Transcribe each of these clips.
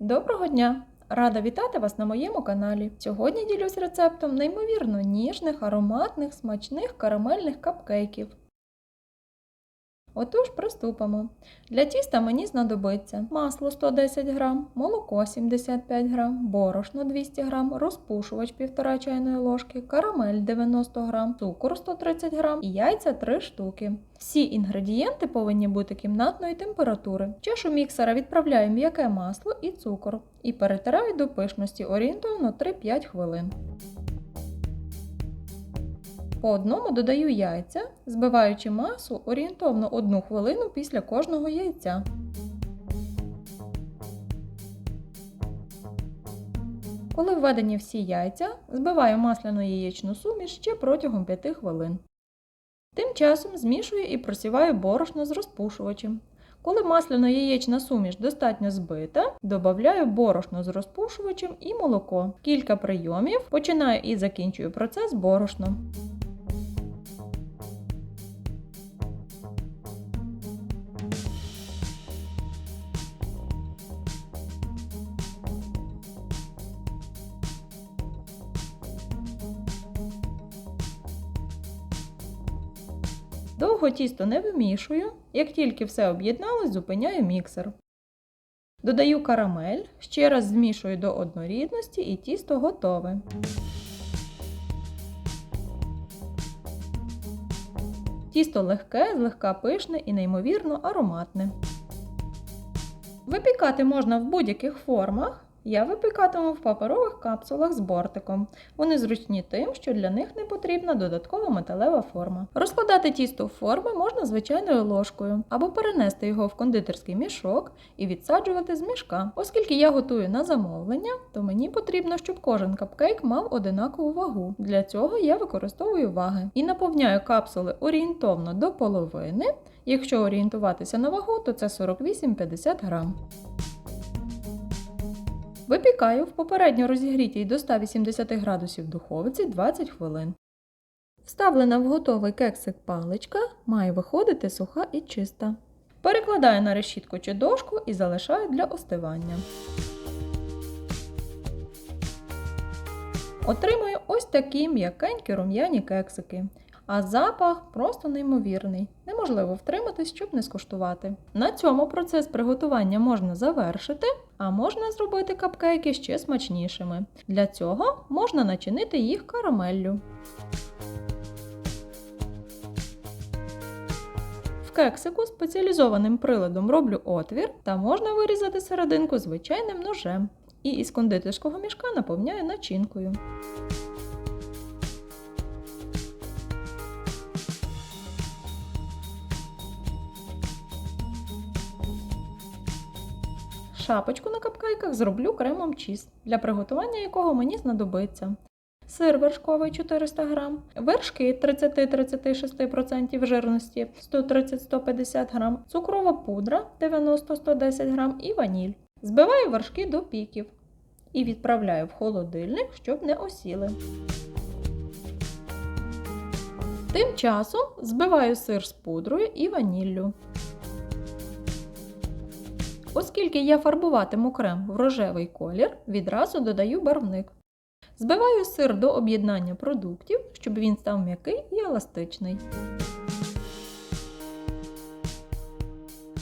Доброго дня! Рада вітати вас на моєму каналі. Сьогодні ділюсь рецептом неймовірно ніжних, ароматних, смачних карамельних капкейків. Отож, приступимо. Для тіста мені знадобиться масло 110 г, молоко 75 г, борошно 200 г, розпушувач 1,5 чайної ложки, карамель 90 г, цукор 130 г і яйця 3 штуки. Всі інгредієнти повинні бути кімнатної температури. В чашу міксера відправляю м'яке масло і цукор і перетираю до пишності орієнтовно 3-5 хвилин. По одному додаю яйця, збиваючи масу орієнтовно 1 хвилину після кожного яйця. Коли введені всі яйця, збиваю масляну яєчну суміш ще протягом 5 хвилин. Тим часом змішую і просіваю борошно з розпушувачем. Коли масляно-яєчна суміш достатньо збита, додаю борошно з розпушувачем і молоко. Кілька прийомів, починаю і закінчую процес борошном. Довго тісто не вимішую, як тільки все об'єдналось, зупиняю міксер. Додаю карамель, ще раз змішую до однорідності і тісто готове. Тісто легке, злегка пишне і неймовірно ароматне. Випікати можна в будь-яких формах. Я випікатиму в паперових капсулах з бортиком. Вони зручні тим, що для них не потрібна додаткова металева форма. Розкладати тісто в форми можна звичайною ложкою, або перенести його в кондитерський мішок і відсаджувати з мішка. Оскільки я готую на замовлення, то мені потрібно, щоб кожен капкейк мав одинакову вагу. Для цього я використовую ваги і наповняю капсули орієнтовно до половини. Якщо орієнтуватися на вагу, то це 48-50 грам. Випікаю в попередньо розігрітій до 180 градусів духовці 20 хвилин. Вставлена в готовий кексик паличка має виходити суха і чиста. Перекладаю на решітку чи дошку і залишаю для остивання. Отримую ось такі м'якенькі рум'яні кексики. А запах просто неймовірний. Неможливо втриматись, щоб не скуштувати. На цьому процес приготування можна завершити, а можна зробити капкейки ще смачнішими. Для цього можна начинити їх карамеллю. В кексику спеціалізованим приладом роблю отвір та можна вирізати серединку звичайним ножем. І із кондитерського мішка наповняю начинкою. Шапочку на капкейках зроблю кремом чіз, для приготування якого мені знадобиться. Сир вершковий 400 г, вершки 30-36% жирності 130-150 г, цукрова пудра 90-110 г і ваніль. Збиваю вершки до піків і відправляю в холодильник, щоб не осіли. Тим часом збиваю сир з пудрою і ваніллю. Оскільки я фарбуватиму крем в рожевий колір, відразу додаю барвник. Збиваю сир до об'єднання продуктів, щоб він став м'який і еластичний.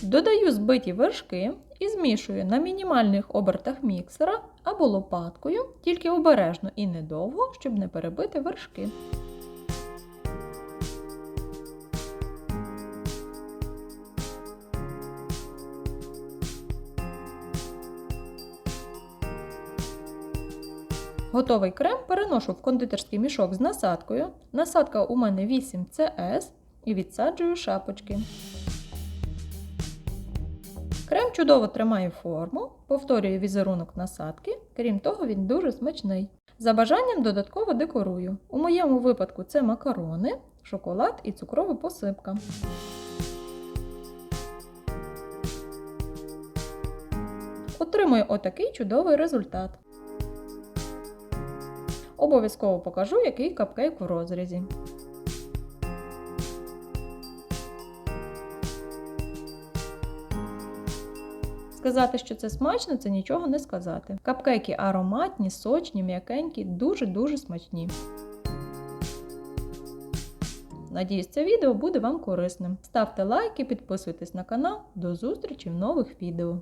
Додаю збиті вершки і змішую на мінімальних обертах міксера або лопаткою, тільки обережно і недовго, щоб не перебити вершки. Готовий крем переношу в кондитерський мішок з насадкою. Насадка у мене 8 CS і відсаджую шапочки. Крем чудово тримає форму, повторюю візерунок насадки, крім того, він дуже смачний. За бажанням додатково декорую. У моєму випадку це макарони, шоколад і цукрова посипка. Отримую отакий чудовий результат. Обов'язково покажу, який капкейк в розрізі. Сказати, що це смачно, це нічого не сказати. Капкейки ароматні, сочні, м'якенькі, дуже-дуже смачні. Надіюсь, це відео буде вам корисним. Ставте лайки, підписуйтесь на канал. До зустрічі в нових відео.